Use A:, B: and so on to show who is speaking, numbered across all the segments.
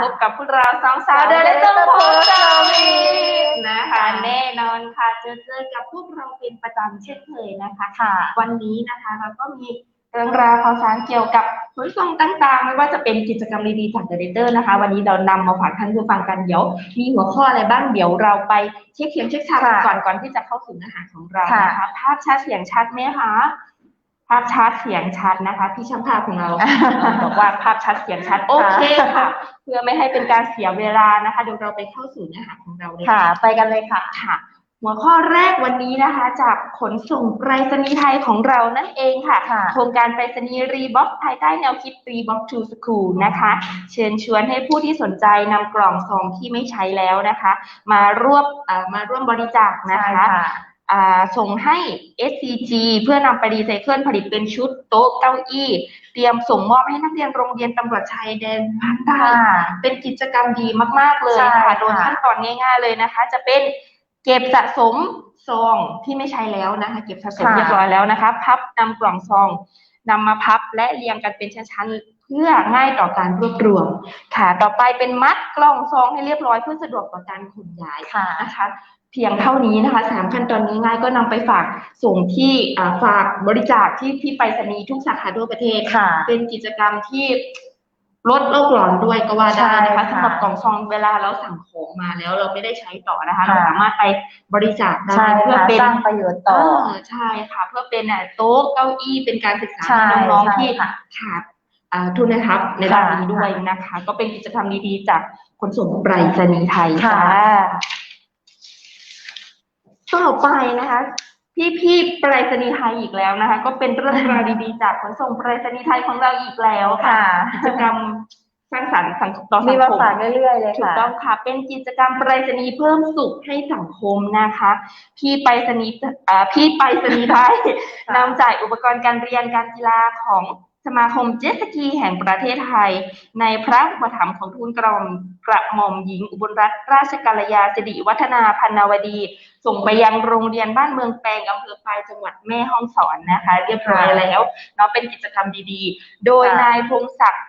A: พบกับพวกเราสองสาวเดินและต้องโพสต์สวีทนะคะแน่นอนค่ะเจอเจอกับพวกเราเป็นประจำเช่นเคยนะคะ
B: ค่ะ
A: วันนี้นะคะเราก็มีเรื่องราวข่าวสารเกี่ยวกับขนส่งต่างๆ ไม่ว่าจะเป็นกิจกรรมดีๆจากเดลิเตอร์นะคะ วันนี้เรานำมาฝากท่านผู้ฟังกันเดี๋ยว มีหัวข้ออะไรบ้างเดี๋ยวเราไปเช็คเสียงเช็คชัดกัน
B: ค่ะ
A: ก่อนก่อนที่จะเข้าสู่เนื้อหาของเรา
B: ค่ะ
A: นะคะภาพชัดเสียงชัดไหมคะ ภาพชัดเสียงชัดนะคะ พี่ช่างภาพของเรา บอกว่าภาพชัดเสียงชัดโอเคค่ะ เพื่อไม่ให้เป็นการเสียเวลานะคะเดี๋ยวเราไปเข้าสู่เนื้อหาของเราเลย
B: ค่ะ ไปกันเลยค่ะ
A: ค่ะ หัวข้อแรกวันนี้นะคะ จากขนส่งไปรษณีย์ไทยของเรานั่นเองค่ะ
B: ค่ะ
A: โครงการไปรษณีย์รีบ็อกภายใต้แนวคิดรีบ็อกทูสคูลนะคะ เชิญชวนให้ผู้ที่สนใจนำกล่องซองที่ไม่ใช้แล้วนะคะ มาร่วมเอ่อมาร่วมบริจาคนะ
B: ใช่
A: คะ
B: ค่ะ
A: อ่า ส่งให้ SCG เพื่อนำไปรีไซเคิลผลิตเป็นชุดโต๊ะเก้าอี้ เตรียมส่งมอบให้นักเรียนโรงเรียนตำรวจชายแดนภาคใต้
B: ค่ะ
A: เป็นกิจกรรมดีมาก ๆ เลย
B: ใช่
A: ค่ะ
B: ค่ะ
A: โดยขั้นตอนง่าย ๆเลยนะคะ จะเป็นเก็บสะสมซองที่ไม่ใช้แล้วนะคะ เก็บสะสม
B: ค่ะ
A: เรียบร้อยแล้วนะคะ พับนำกล่องซองนำมาพับและเรียงกันเป็นชั้นๆเพื่อง่ายต่อการรวบรวม ค่ะ ต่อไปเป็นมัดกล่องซองให้เรียบร้อยเพื่อสะดวกต่อการขนย้าย
B: ค่ะ
A: นะคะเพียงเท่านี้นะคะสามขั้นตอนนี้ง่ายก็นำไปฝากส่งที่อ่าฝากบริจาคที่ที่ไปรษณีย์ทุกสาขาทั่วประเทศ
B: ค่ะ
A: เป็นกิจกรรมที่ลดโลกร้อนด้วยก็ว่าได้นะคะ
B: ใช่ค่ะ
A: สำหรับกล่องซองเวลาเราสั่งของมาแล้วเราไม่ได้ใช้ต่อนะคะ
B: ค่ะ
A: เราสามารถไปบริจาคได้
B: ใช่
A: เพื่อ
B: ค่ะ
A: เป็น
B: สร้างประโยชน์ต่อ
A: เออใช่ค่ะ เพื่อเป็นอะโต๊ะเก้าอี้เป็นการศึกษา
B: ใช่
A: ให้น้องๆ
B: ใช่
A: ที่
B: ค่ะ
A: ขาด อ่าทุนทรัพย์ในด้านนี้
B: ค่ะ
A: ด้วยนะคะ ก็เป็นกิจกรรมดีๆ จากขนส่งไปรษณีย์ไทย
B: ค่ะ
A: ต่อไปนะคะ พี่พี่ๆไปรษณีย์ไทยอีกแล้วนะคะ ก็เป็นเรื่องราวดีๆ จากขนส่งไปรษณีย์ไทยของเราอีกแล้วค่ะ
B: ค่ะ
A: กิจกรรมสร้างสรรค์สังคมต่อสั
B: มี
A: ง
B: มา
A: คม
B: ฝากเรื่อยๆเลย
A: ถูก
B: ค่ะ
A: ต้องค่ะ เป็นกิจกรรมไปรษณีย์เพิ่มสุขให้สังคมนะคะ พี่ไปรษณีย์อ่าพี่ไปรษณีย์ไทยนำจ่ายอุปกรณ์การเรียนการกีฬาของ สมาคมเจ็ตสกีแห่งประเทศไทย ในพระอุปถัมภ์ของทูลกระหม่อมกระหม่อมหญิงอุบลรัตนราชกัลยาสิริวัฒนาพันนาวดี ส่งไปยังโรงเรียนบ้านเมืองแปลงอำเภอปลายจังหวัดแม่ฮ่องสอนนะคะ เรียบร้อยแล้วเนาะเป็นกิจกรรมดีๆ โดยนายพงศักดิ์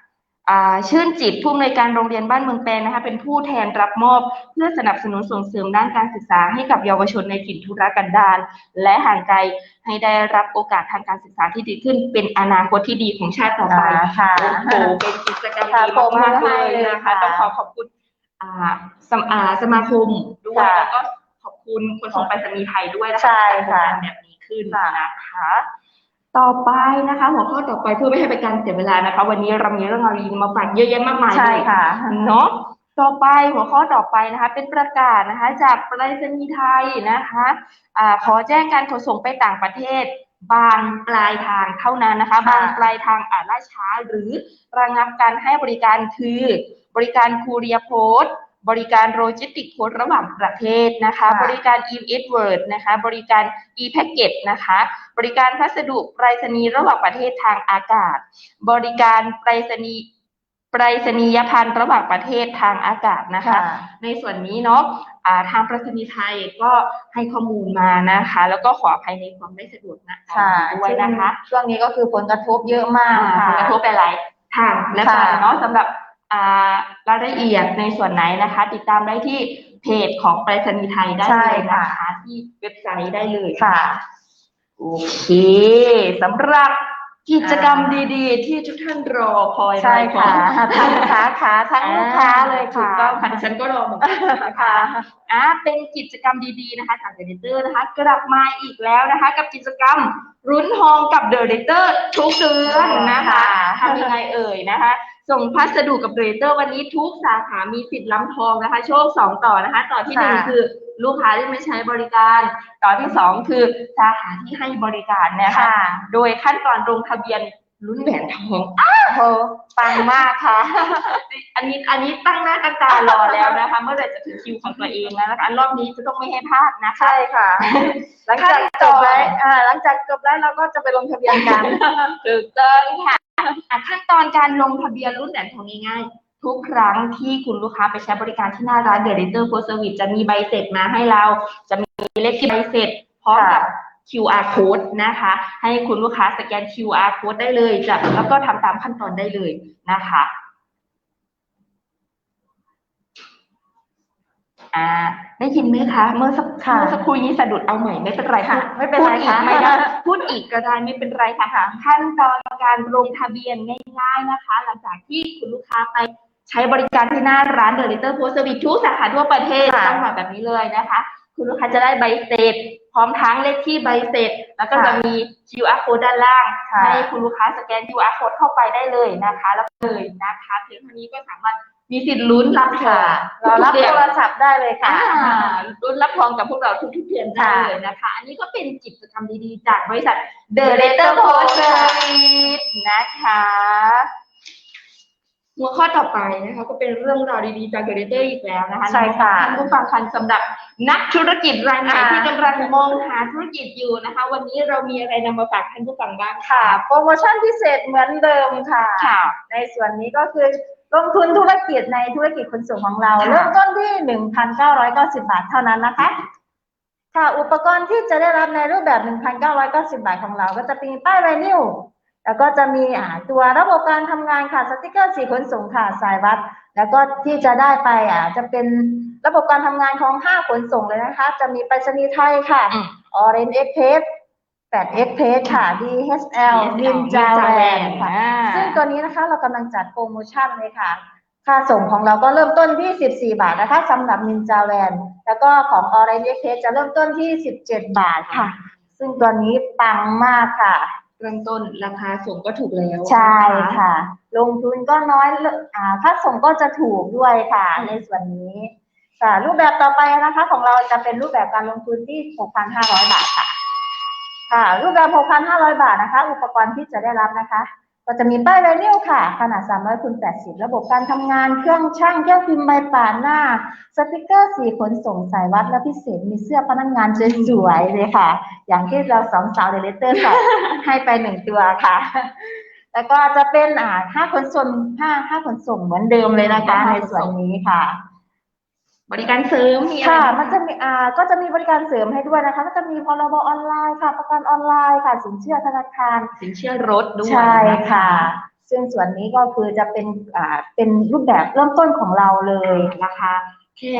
A: ชื่นจิตผู้อำนวยการโรงเรียนบ้านเมืองแปลงนะคะเป็นผู้แทนรับมอบเพื่อสนับสนุนส่งเสริมด้านการศึกษาให้กับเยาวชนในถิ่นทุรกันดารและห่างไกลให้ได้รับโอกาสทางการศึกษาที่ดีขึ้น เป็นอนาคตที่ดีของชาติต่อไป
B: อ่าค่ะ
A: โอ้โหเป็นกิจกรรม
B: ค่ะ
A: ดี
B: ปรบมื
A: มา
B: อก
A: ๆเล
B: ให้
A: ย
B: เลย
A: นะคะ
B: ค่ะ
A: ต้องขอขอบคุณอ่าสมอ่าสมาคมด้วย
B: ค่ะ
A: แล้วก็ขอบคุณคนส่งไปรษณีย์ไทยด้วยนะคะ
B: ใช่ค่ะ
A: ที่จัดโครงการแบบนี้ขึ้นนะคะ ต่อไปนะคะ หัวข้อต่อไปเพื่อไม่ให้เป็นการเสียเวลานะคะ วันนี้เรามีเรื่องราวดีมาฝากเยอะแยะมากมาย
B: ใช่
A: เลย
B: ค่ะ
A: เนาะต่อไปหัวข้อต่อไปนะคะ เป็นประกาศนะคะ จากไปรษณีย์ไทยนะคะอ่าขอแจ้งการขนส่งไปต่างประเทศ บางปลายทางเท่านั้นนะคะ
B: ค่ะ
A: บางปลายทางอาจล่าช้าหรือระงับการให้บริการคือ บริการคูเรียโพสต์ บริการโลจิสติกโพสต์ระหว่างประเทศนะคะ
B: ค่ะ
A: บริการ e m s w o r d นะคะ บริการ e packet นะคะ บริการพัสดุไปรษณีย์ระหว่างประเทศทางอากาศ บริการไปรษณีย์ไปรษณียพันธ์ระหว่างประเทศทางอากาศนะคะ
B: ค่ะ
A: ในส่วนนี้เนาะอ่าทางไปรษณีย์ไทยก็ให้ข้อมูลมานะคะ แล้วก็ขออภัยในความไม่สะดวกนะ
B: ค่ะ
A: ด้วยนะคะ
B: ช่วงนี้ก็คือผลกระทบเยอะมาก
A: อ่า
B: ค่ะ
A: ผลกระทบไปหลายทางและ
B: ค่ะ
A: กันเนาะสำหรับอ่า รายละเอียดในส่วนไหนนะคะ ติดตามได้ที่เพจของไปรษณีย์ไทยได้
B: ใช่
A: เลยนะ
B: ค่ะ
A: คะที่เว็บไซต์ได้เลย
B: ค่ะ
A: โอเคสำหรับกิจกรรมดีๆ ที่ทุกท่านรอคอย
B: ใช่ค่ะ
A: มา
B: ทั้งสาขาทั้งลูกค้าเลย
A: ถู
B: ค่ะ
A: กต้องค่ะดิฉันก็รอเหมือนกันนะคะอ่าเป็นกิจกรรมดีๆนะคะจากเดลิเตอร์นะคะ กลับมาอีกแล้วนะคะ กับกิจกรรมรุ้นทองกับเดลิเตอร์ทุกเดือนนะคะ
B: ค่ะ
A: ทำยังไงเอ่ยนะคะ ส่งพัสดุกับเดลิเตอร์วันนี้ทุกสาขามีสิทธิ์ล้ำทองนะคะ โชคสองต่อนะคะ ต่อที่หนึ่ง
B: ค่ะ
A: คือลูกค้าที่ไม่ใช้บริการ ต่อที่สองคือสาขาที่ให้บริการนะคะ
B: ค่ะ
A: โดยขั้นตอนลงทะเบียน ลุ้นแหวนทอง
B: โอ้โหปังมากค่ะ
A: อันนี้อันนี้ตั้งหน้าตั้งตารอแล้วนะคะ เมื่อไหร่จะถึงคิวของตัวเองแล้วนะคะรอบนี้จะต้องไม่ให้พลาดนะคะ
B: ใช่ค่ะ หลังจากจบไว้อ่าหลังจากจบแล้วเราก็จะไปลงทะเบียนกัน
A: ถูกต้องค่ะอะขั้นตอนการลงทะเบียนรุ่นแหวนทองง่ายๆทุกครั้งที่คุณลูกค้าไปใช้บริการที่หน้าร้านเด e เ i เตอร์โ s ส r v i c e จะมีใบเสร็จมาให้เรา จะมีเลขที่ใบเสร็จพร้อมกับ QR code นะคะ ให้คุณลูกค้าสแกน QR code ได้เลยจะแล้วก็ทำตามขั้นตอนได้เลยนะคะอ่าได้ยินไหมคะ เมื่อสัก
B: ค่ะ
A: เมื่อสักครู่นี้สะดุดเอาใหม่ไม่เป็นไร
B: ค่ะ
A: พูด
B: ไม่เป็นไร
A: พูดอีก
B: ค่ะ
A: ไม่ได้พูดอีกก็ได้ไม่เป็นไรค่ะขั้นตอนการลงทะเบียนง่าย ๆนะคะ หลังจากที่คุณลูกค้าไปใช้บริการที่หน้าร้าน The Letter Post Service ทุกสาขาทั่วประเทศ
B: ค่ะ
A: ต้องมาแบบนี้เลยนะคะ คุณลูกค้าจะได้ใบเสร็จ พร้อมทั้งเลขที่ใบเสร็จ แล้วก็
B: ค่ะ
A: จะมี QR code ด้านล่าง
B: ค่ะ
A: ให้คุณลูกค้าสแกน QR code เข้าไปได้เลยนะคะ แล้วเลยนะคะเพียงเท่านี้ก็สามารถมีสิทธิ์ลุ้นรับทอ
B: ค่ะ
A: ง
B: เรารับ
A: ทุกๆดื
B: โท
A: อน
B: รศัพท์ได้เลยค่ะ
A: อ่ารุ่นรับรองกับพวกเราทุกๆเดือนได้
B: ค่ะ
A: เลยนะคะ อันนี้ก็เป็นกิจกรรมดีๆ จากบริษัท The Letter Post Service นะคะ หัวข้อต่อไปนะคะก็เป็นเรื่องราวดีๆจาก The Letter อีกแล้วนะคะ
B: ใช่ค่ะ
A: ท่านผู้ฟังคันสำหรับนักธุรกิจรายใหม่
B: อ่า
A: ที่กำลังมองหาธุรกิจอยู่นะคะ วันนี้เรามีอะไรนำมาฝากท่านผู้ฟังบ้าง
B: ค่ะ โปรโมชั่นพิเศษเหมือนเดิมค่ะ
A: ค่ะ
B: ในส่วนนี้ก็คือลงทุนธุรกิจในธุรกิจขนส่งของเรา
A: ค่ะ
B: เริ่มต้นที่ 1,990 บาทเท่านั้นนะคะค่ะอุปกรณ์ที่จะได้รับในรูปแบบ 1,990 บาทของเรา ก็จะมีป้ายไวนิล แล้วก็จะมีอ่าตัวระบบการทำงานค่ะสติกเกอร์สีขนส่งค่ะสายวัด แล้วก็ที่จะได้ไปอ่าจะเป็นระบบการทำงานของห้าขนส่งเลยนะคะ จะมีไปรษณีย์ไทยค่ะ
A: อืม
B: Orange Express 8 Express ค่ะ DHL วินจาแวนค่ะ
A: อ่า
B: ซึ่งตัวนี้นะคะเรากำลังจัดโปรโมชั่นเลยค่ะ ค่าส่งของเราก็เริ่มต้นที่ 14 บาทนะคะสำหรับนินจาแวนแล้วก็ของ Orange Express จะเริ่มต้นที่ 17 บาทค่ะ ซึ่งตัวนี้ปังมากค่ะ
A: เริ่มต้นราคาส่งก็ถูกแล้ว
B: ใช่
A: น
B: ค่ะ ลงทุนก็น้อยเลอ่าค่าส่งก็จะถูกด้วยค่ะ ในส่วนนี้ค่ะรูปแบบต่อไปนะคะ ของเราจะเป็นรูปแบบการลงทุนที่ 6,500 บาทค่ะ ค่ะ รูปแบบ 6,500 บาทนะคะ อุปกรณ์ที่จะได้รับนะคะ ก็จะมีป้ายไวนิลค่ะ ขนาด 300คูณ80 ระบบการทำงานเครื่องช่างเครื่องพิมพ์ใบป่านหน้า สติกเกอร์สีขนส่งสายวัดและพิเศษมีเสื้อพนักงานสวยๆเลยค่ะ อย่างที่เราสองสาวเดลเตอร์ใส่ให้ไปหนึ่งตัวค่ะ แล้วก็จะเป็นอ่าห้าขนส่งห้าห้าขนส่งเหมือนเดิมเลยนะคะในส่วนนี้ค่ะ
A: บริการเสริมมีอะไร
B: ค่ะ
A: บ้าง
B: มันจะมีอ่าก็จะมีบริการเสริมให้ด้วยนะคะก็จะมีพรบออนไลน์ค่ะ ประกันออนไลน์ค่ะ สินเชื่อธนาคาร
A: สินเชื่อรถด้วย
B: ใช่
A: น
B: ค่ะ ซึ่งส่วนนี้ก็คือจะเป็นอ่าเป็นรูปแบบเริ่มต้นของเราเลย
A: ราคาแค่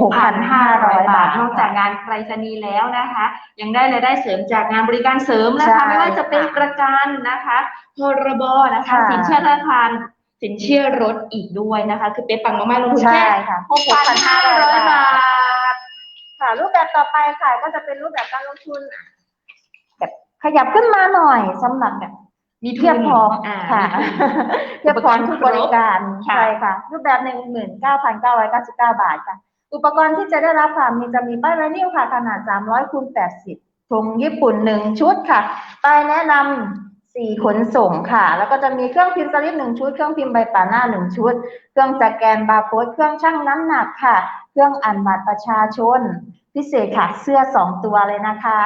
A: 6,500บาท นอกจากงานไปรษณีย์แล้วนะคะ ยังได้รายได้เสริมจากงานบริการเสริมนะ
B: ใช่
A: คะ ไม่ว่าจะเป็นประกันนะคะพรบนะคะ
B: ค่ะ
A: สินเชื่อธนาคาร สินเชื่อรถอีกด้วยนะคะ คือเป๊ะปังมากๆลงทุน
B: ใช่
A: แค่
B: ค่ะ
A: 6,500บาท
B: ค่ะ รูปแบบต่อไปค่ะก็จะเป็นรูปแบบการลงทุนแบบขยับขึ้นมาหน่อยสำหรับแบบ
A: มีทุน
B: เทียบพร้อม
A: อ่า
B: ค่ะ
A: มีทุน
B: เทียบพร้อมทุกบริการ
A: ค่ะ
B: ใช่ค่ะ รูปแบบหนึ่งหมื่นเก้าพันเก้าร้อยเก้าสิบเก้าบาทค่ะ อุปกรณ์ที่จะได้รับค่ะมีจะมีป้ายไวนิลค่ะ ขนาดสามร้อยคูณแปดสิบธงญี่ปุ่นหนึ่งชุดค่ะป้ายแนะนำ สี่ขนส่งค่ะ แล้วก็จะมีเครื่องพิมพ์สลิปหนึ่งชุด เครื่องพิมพ์ใบป่าหน้าหนึ่งชุด เครื่องสแกนบาร์โค้ด เครื่องชั่งน้ำหนักค่ะ เครื่องอ่านบัตรประชาชน พิเศษค่ะ เสื้อสองตัวเลยนะคะ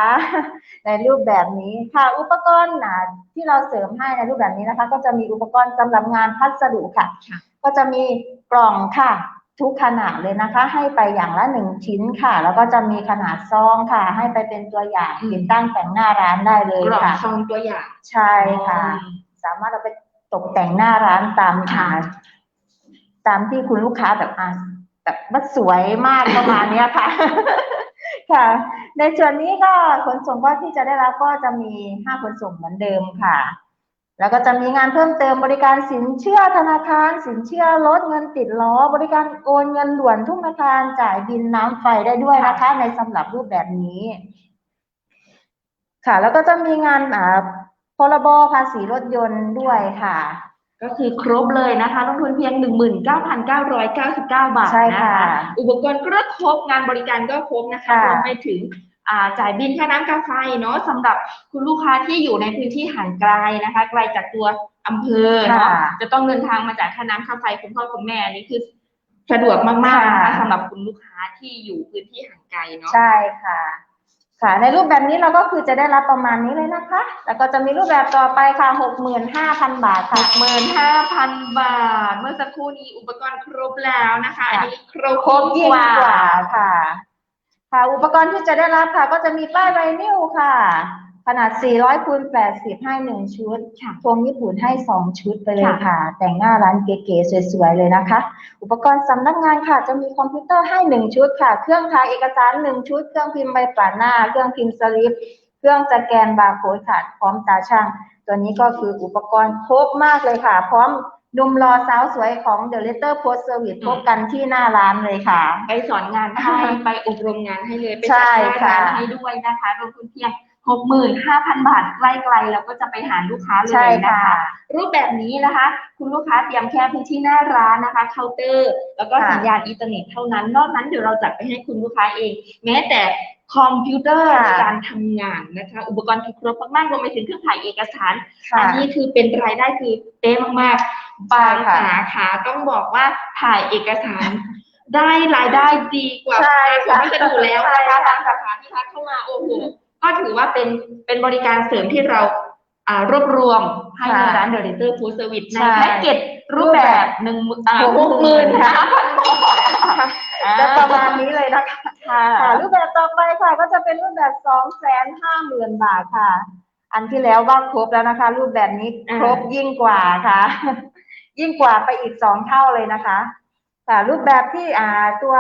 B: ในรูปแบบนี้ค่ะ อุปกรณ์นะที่เราเสริมให้ในรูปแบบนี้นะคะ ก็จะมีอุปกรณ์สำหรับงานพัสดุค่ะ
A: ค่ะ
B: ก็จะมีกล่องค่ะ ทุกขนาดเลยนะคะ ให้ไปอย่างละหนึ่งชิ้นค่ะ แล้วก็จะมีขนาดซองค่ะ ให้ไปเป็นตัวอย่างติดตั้งแต่งหน้าร้านได้เลย
A: กล่อง
B: ค่ะ
A: ซองตัวอย่าง
B: ใช่ค่ะ สามารถเอาไปตกแต่งหน้าร้านตาม
A: ค่ะ
B: อ่าตามที่คุณลูกค้าแบบอ่าแบบว่าสวยมากประมาณเนี้ยค่ะ ค่ะ ในส่วนนี้ก็ขนส่งก็ที่จะได้รับก็จะมีห้าขนส่งเหมือนเดิมค่ะ แล้วก็จะมีงานเพิ่มเติมบริการสินเชื่อธนาคาร สินเชื่อลดเงินติดล้อ บริการโอนเงินด่วนทุกธนาคารจ่ายบินน้ำไฟได้ด้วยนะคะ ในสำหรับรูปแบบนี้ ค่ะ แล้วก็จะมีงานอ่าพรบภาษีรถยนต์ด้วยค่ะ
A: ก็คือครบเลยนะคะลงทุนเพียง 19,999 บาท
B: ใช่
A: นะ
B: ค่ะ
A: คะอุปกรณ์ก็ครบงานบริการก็ครบนะคะ
B: ค่ะ
A: รวมไปถึงอ่า จ่ายบินค่าน้ำค่าไฟเนาะสำหรับคุณลูกค้าที่อยู่ในพื้นที่ห่างไกลนะคะ ไกลจากตัวอำเภอเนาะ
B: ค่ะ
A: จะต้องเดินทางมาจ่ายค่าน้ำค่าไฟคุณพ่อคุณแม่อันนี้คือสะดวกมากๆนะคะ
B: ค่ะ
A: สำหรับคุณลูกค้าที่อยู่พื้นที่ห่างไกลเนาะ
B: ใช่ค่ะค่ะ ในรูปแบบนี้เราก็คือจะได้รับประมาณนี้เลยนะคะ แล้วก็จะมีรูปแบบต่อไปค่ะหกหมื่นห้าพันบาท
A: ห
B: ค่ะ
A: กหมื่นห้าพันบาท เมื่อสักครู่นี้อุปกรณ์ครบแล้วนะคะอันนี้ครบ
B: ครบยิ่งกว่าค่ะ ค่ะอุปกรณ์ที่จะได้รับค่ะ ก็จะมีป้ายไวนิลค่ะ ขนาด 400คูณ80 ให้ 1 ชุด
A: ค่ะ
B: พวงญี่ปุ่นให้ 2 ชุดไปเลย
A: ค่ะ
B: ค่ะ แต่งหน้าร้านเก๋ๆสวยๆเลยนะคะ อุปกรณ์สำนักงานค่ะ จะมีคอมพิวเตอร์ให้ 1 ชุดค่ะ เครื่องถ่ายเอกสาร 1 ชุด เครื่องพิมพ์ใบปาดหน้า เครื่องพิมพ์สลิป เครื่องสแกนบาร์โค้ดค่ะ พร้อมตาช่าง ตัวนี้ก็คืออุปกรณ์ครบมากเลยค่ะ พร้อม หนุ่มรอสาวสวยของ The Letter Post Service พบกันที่หน้าร้านเลยค่ะ
A: ไปสอนงานให้ ไปอบรมงานให้เลย ไป
B: ใช่
A: จัดหน้า
B: ค่ะ
A: ร้านให้ด้วยนะคะลงทุนเพียง หกหมื่นห้าพันบาทใกล้ๆแล้วก็จะไปหาลูกค้าเล
B: ใช่
A: ยนะ
B: ค่ะ
A: คะ รูปแบบนี้นะคะ คุณลูกค้าเตรียมแค่พื้นที่หน้าร้านนะคะเคาน์เตอร์ แล้วก็
B: ค่ะ
A: สัญญาณอินเทอร์เน็ตเท่านั้น นอกนั้นเดี๋ยวเราจัดไปให้คุณลูกค้าเอง แม้แต่คอมพิวเตอร์
B: ค่ะ
A: ในการทำงานนะคะ อุปกรณ์ครบมากๆรวมไปถึงเครื่องถ่ายเอกสาร
B: ค่ะ
A: อันนี้คือเป็นรายได้คือเป๊ะมากๆบาง
B: ใช่ค่ะ
A: สาขาต้องบอกว่าถ่ายเอกสารได้รายได้ดีกว่า
B: ใช่
A: งานของ
B: ค่ะ
A: พัสดุแล้ว
B: ใช่
A: นะคะ
B: ค่ะ
A: บางสาขาที่ทักเข้ามาโอ้โห ก็ถือว่าเป็นเป็นบริการเสริมที่เราอ่ารวบรวมให้ใน
B: ค่ะ
A: ร้านเดอะเรเตอร์ฟู้ดเซอร์วิสใน
B: ใช่
A: แพ็กเกจรูปแบบหนึ่งอ่า
B: ห
A: ห
B: ก
A: ก
B: ห
A: ห
B: มื่
A: มื่
B: น
A: น
B: ค่ะ
A: ห้าพันบาท
B: จะประมาณนี้เลยนะคะ
A: ค่ะ
B: ค่ะรูปแบบต่อไปค่ะ ก็จะเป็นรูปแบบสองแสนห้าหมื่นบาทค่ะ อันที่แล้วว่าครบแล้วนะคะ รูปแบบนี้
A: อ่า
B: ครบยิ่งกว่าค่ะ ยิ่งกว่าไปอีกสองเท่าเลยนะคะค่ะรูปแบบที่อ่าตัว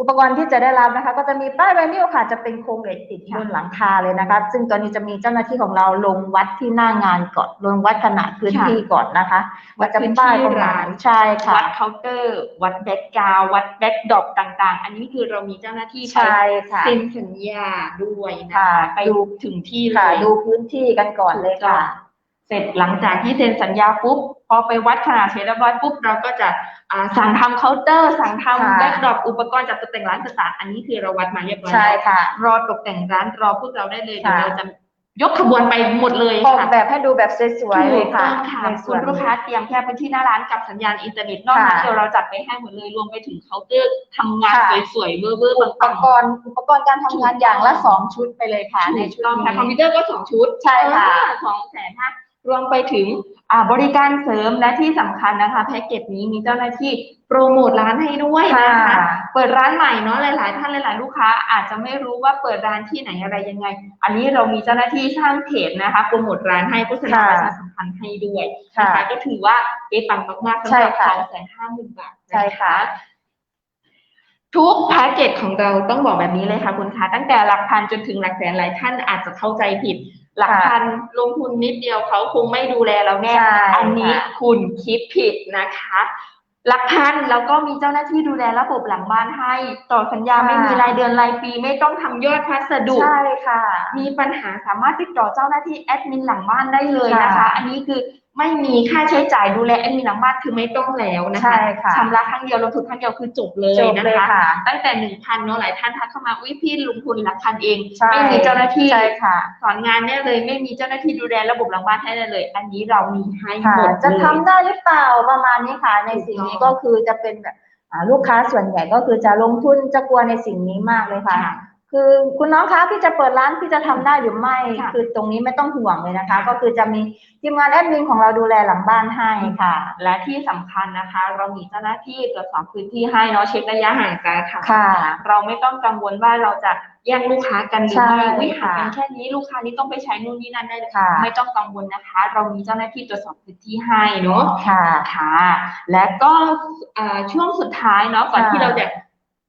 B: อุปกรณ์ที่จะได้รับนะคะ ก็จะมีป้ายไวนิลค่ะจะเป็นโครงเหล็กติดบนหลังคาเลยนะคะ ซึ่งตัวนี้จะมีเจ้าหน้าที่ของเราลงวัดที่หน้างานก่อนลงวัดขนาดพื้นที่ก่อนนะคะ
A: วัด
B: จะ
A: พื้น
B: ป้าย
A: ที่
B: ประมา
A: ร้า
B: ณ
A: น
B: ใช่ค่ะ
A: วัดเคาน์เตอร์ วัดแบ็กกราวด์วัดแบ็กดรอปต่างๆ อันนี้คือเรามีเจ้าหน้าที่ไป
B: ใช่ค่ะ
A: เซ็นสัญญาด้วยนะ
B: ค่ะ
A: คะไป
B: ดู
A: ถึงที่
B: ค่ะ
A: เลย
B: ดูพื้นที่กันก่อนเลยค่ะ
A: เสร็จหลังจากที่เซ็นสัญญาปุ๊บพอไปวัดขนาดเสร็จเรียบร้อยปุ๊บเราก็จะอ่าสั่งทำเคาน์เตอร์ สั่ง
B: ค่ะ
A: ทำแบ็กดรอปอุปกรณ์จัดตกแต่งร้านต่างๆอันนี้คือเราวัดมาเรียบร้อย
B: ใช่
A: แล้ว
B: ค่ะ
A: รอตกแต่งร้านรอพวกเราได้เลยเดี๋ยว
B: ค่ะ
A: เราจะยกขบวนไปหมดเลย
B: ออก
A: ค่ะ
B: แบบให้ดูแบบสวยๆเล
A: ถู
B: ย
A: ก
B: ค่ะ
A: ต้องค่ะ
B: ในส่
A: คุ
B: ว
A: ณ
B: น
A: ลูกค้าเตรียมแค่พื้นที่หน้าร้านกับสัญญาณอินเทอร์เน็ตนอกนั้น
B: ค่ะ
A: เดี๋ยวเราจัดไปให้หมดเลยรวมไปถึงเคาน์เตอร์ทำงาน
B: ค่ะ
A: สวยๆเวอร์ๆ
B: อุป
A: ปัง
B: กรณ์อุปกรณ์การทำงานอย่างละสองชุดไปเลยค่ะ
A: ๆ
B: ใน
A: ถูก
B: ชุด
A: ต้องค่ะคอมพิ
B: นี้
A: วเตอร์ก็สองชุด
B: ใช่ค่ะ
A: สองแสนห้า รวมไปถึงอ่าบริการเสริมและที่สำคัญนะคะแพ็กเกจนี้มีเจ้าหน้าที่โปรโมทร้านให้ด้วยนะคะ
B: ค่ะ
A: เปิดร้านใหม่เนาะหลาย ๆ ท่านหลาย ๆ ลูกค้า อาจจะไม่รู้ว่าเปิดร้านที่ไหนอะไรยังไง อันนี้เรามีเจ้าหน้าที่สร้างเพจนะคะโปรโมทร้านให้โฆษณาประชาสัมพันธ์ให้ด้วย
B: ค่ะ
A: นะคะก็ถือว่าเอ๊ะปังมากๆสำ
B: ใช่
A: หรับ
B: ค่ะ
A: สองแสนห้าหมื่นบาทน
B: ใช่ค่ะ
A: ทุกแพ็กเกจของเราต้องบอกแบบนี้เลยค่ะคุณคะตั้งแต่หลักพันจนถึงหลักแสนหลายท่านอาจจะเข้าใจผิด หลักพันลงทุนนิดเดียวเขาคงไม่ดูแลเราแน่
B: ใช่
A: อันนี้
B: ค่ะ
A: คุณคิดผิดนะคะ หลักพันแล้วก็มีเจ้าหน้าที่ดูแลระบบหลังบ้านให้ ต่อสัญญา
B: ค่ะ
A: ไม่มีรายเดือนรายปีไม่ต้องทำยอดพัสดุ
B: ใช่ค่ะ
A: มีปัญหาสามารถติดต่อเจ้าหน้าที่แอดมินหลังบ้านได้เลยนะคะ
B: ค่ะ
A: อันนี้คือ ไม่มีค่าใช้จ่ายดูแลแอดมินหลังบ้านคือไม่ต้องแล้วนะ
B: ใช่
A: คะ
B: ค่ะ
A: ชำระครั้งเดียวลงทุนครั้งเดียวคือจบเลย
B: จบ
A: นะ
B: เลย
A: คะ
B: ค่ะ
A: ตั้งแต่หนึ่งพันเนาะหลายท่านทักเข้ามาอุ้ยพี่ลงทุนหลักพันเอง
B: ใช่
A: ไม่มีเจ้าหน้าที่
B: ใช่ค่ะ
A: สอนงานเนี่ยเลย ไม่มีเจ้าหน้าที่ดูแลระบบหลังบ้านให้ได้เลย อันนี้เรามีให้
B: ค่ะ
A: หมด
B: จะ
A: เลย
B: ทำได้หรือเปล่าประมาณนี้ค่ะ ในสิ่งนี้
A: ถูกต้อง
B: ก็คือจะเป็นแบบอ่าลูกค้าส่วนใหญ่ก็คือจะลงทุนจะกลัวในสิ่งนี้มากเลยค่ะ
A: ค่ะ
B: คือคุณน้องคะพี่จะเปิดร้านพี่จะทำได้หรือไม่
A: ค่ะ
B: คือตรงนี้ไม่ต้องห่วงเลยนะคะ
A: ค่ะ
B: ก็คือจะมีทีมงานแอดมินของเราดูแลหลังบ้านให้ค่ะ
A: และที่สำคัญนะคะ เรามีเจ้าหน้าที่ตรวจสอบพื้นที่ให้เนาะเช็คระยะห่างกันค่ะ
B: ค่ะ
A: เราไม่ต้องกังวลว่าเราจะแย่งลูกค้ากันหรือ
B: ใช่
A: ไม่วิหาร
B: ค่ะ
A: กันแค่นี้ลูกค้านี้ต้องไปใช้นู่นนี่นั่นได้เลย
B: ค่ะ
A: ไม่ต้องกังวลนะคะ เรามีเจ้าหน้าที่ตรวจสอบพื้นที่ให้เนาะ
B: ค่ะ
A: ค่ะ และก็อ่าช่วงสุดท้ายเนาะก่อน
B: ค่ะ
A: ที่เราจะ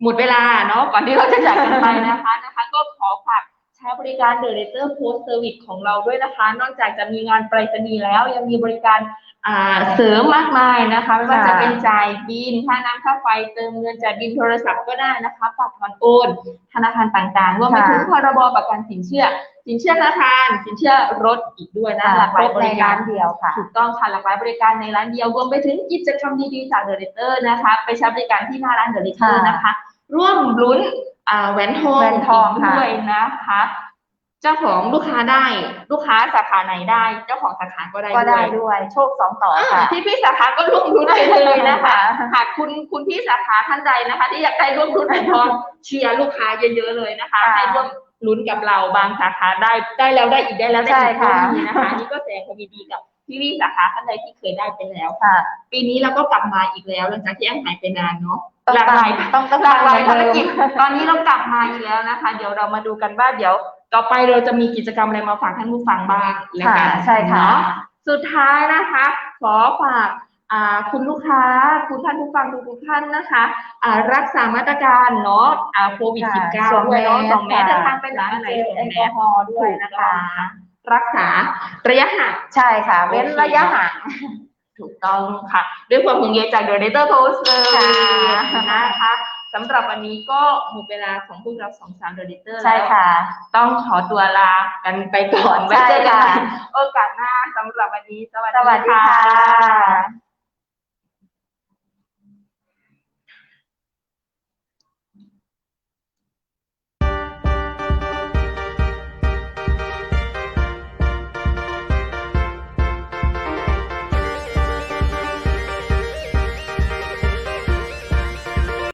A: หมดเวลาเนาะก่อนที่เราจะจากกันไปนะคะนะคะ ก็ขอฝากใช้บริการ The Letter Post Service ของเราด้วยนะคะ นอกจากจะมีงานไปรษณีย์แล้วยังมีบริการอ่าเสริมมากมายนะคะไม่ว่า
B: ค่ะ
A: จะเป็นจ่ายบินค่าน้ำค่าไฟเติมเงินจ่ายบินโทรศัพท์ก็ได้นะคะฝากถอนโอนธนาคารต่างๆรวมไปถึงพรบประกันสินเชื่อ สินเชื่อธนาคารสินเชื่อรถอีกด้วยนะ
B: ค่ะ
A: หลากห
B: คร
A: ลาย
B: บบใน
A: ริกา
B: ร้ารนเดียวค่ะ
A: ถูกต้องค่ะหลากหลายบริการในร้านเดียวรวมไปถึงกิจกรรมดีๆจากเดอะเลเตอร์นะคะ ไปใช้บริการที่หน้าร้านเดอะเลเตอร์
B: ค่ะ
A: นะคะ ร่วมลุ้นอ่าแหวนทอง
B: แหวนทอง
A: ก
B: ค่ะ
A: ด้วยนะคะ เจ้าของลูกค้าได้ลูกค้าสาขาไหนได้ เจ้าของสาขาก็ได้
B: ก็ได้
A: ด้วย
B: ด้วยโชคสองต่อ
A: อ่า
B: ค่ะ
A: พี่พี่ๆสาขาก็ร่วมรุ้นไปเลยนะคะ หากคุณคุณพี่สาขาท่านใดนะคะ ที่อยากได้ร่วมรุ้นแหวนทองเชียร์ลูกค้าเยอะๆเลยนะคะ
B: ค่ะ
A: ให้ร่วมลุ้นกับเราบางสาขาได้ได้แล้วได้อีกได้แล้วได้อีก
B: ใช่
A: ก็
B: ค่ะ
A: มีนะคะนี่ก็แสดงความยินดีกับ พี่พี่ๆสาขาท่านใดที่เคยได้ไปแล้ว
B: ค่ะ
A: ปีนี้เราก็กลับมาอีกแล้วหลังจากที่แอมหายไปนานเนาะ
B: ต้อง
A: หลากหลาย
B: ต้องต้อง
A: หลากหลาย
B: เหมื
A: ภา
B: อน
A: ร
B: เดิม
A: กิจตอนนี้เรากลับมาอีกแล้วนะคะ เดี๋ยวเรามาดูกันว่าเดี๋ยวต่อไปเราจะมีกิจกรรมอะไรมาฝากท่านผู้ฟังบ้างแล้ว
B: ค่ะ
A: กัน
B: ใช่ค่ะ
A: เนาะสุดท้ายนะคะ ขอฝากอ่าคุณลูกค้าคุณท่านผู้ฟังทุกๆท่านนะคะอ่ารักษามาตรการเนาะอ่าโควิด
B: ค่ะ
A: 19
B: สวม
A: ด้วยเนาะ
B: แมส
A: สองแมส
B: ค่ะ
A: เดินทางไปร้านไหน
B: เจล
A: สว
B: แอ
A: ม
B: ล
A: แม
B: กอ
A: ส
B: ฮอล์ด้วยนะคะ
A: รักษาระยะห่าง
B: ใช่ค่ะ เว้น
A: โอเค
B: ระยะห่าง
A: ถูกต้องค่ะ ด้วยความห่วงใยจาก The Data Post เลย
B: ค่ะ
A: นะคะสำหรับวันนี้ก็หมดเวลาของพวกเราสองสาม The Data
B: ใช่
A: แล้ว
B: ค่ะ
A: ต้องขอตัวลากันไปก่อนไว้
B: ใช่
A: เจอกัน
B: ค่ะ
A: ใหม่โอกาสหน้าสำหรับวันนี้ สวัส
B: สวัสดี
A: ดี
B: ค่ะ
A: ค่ะ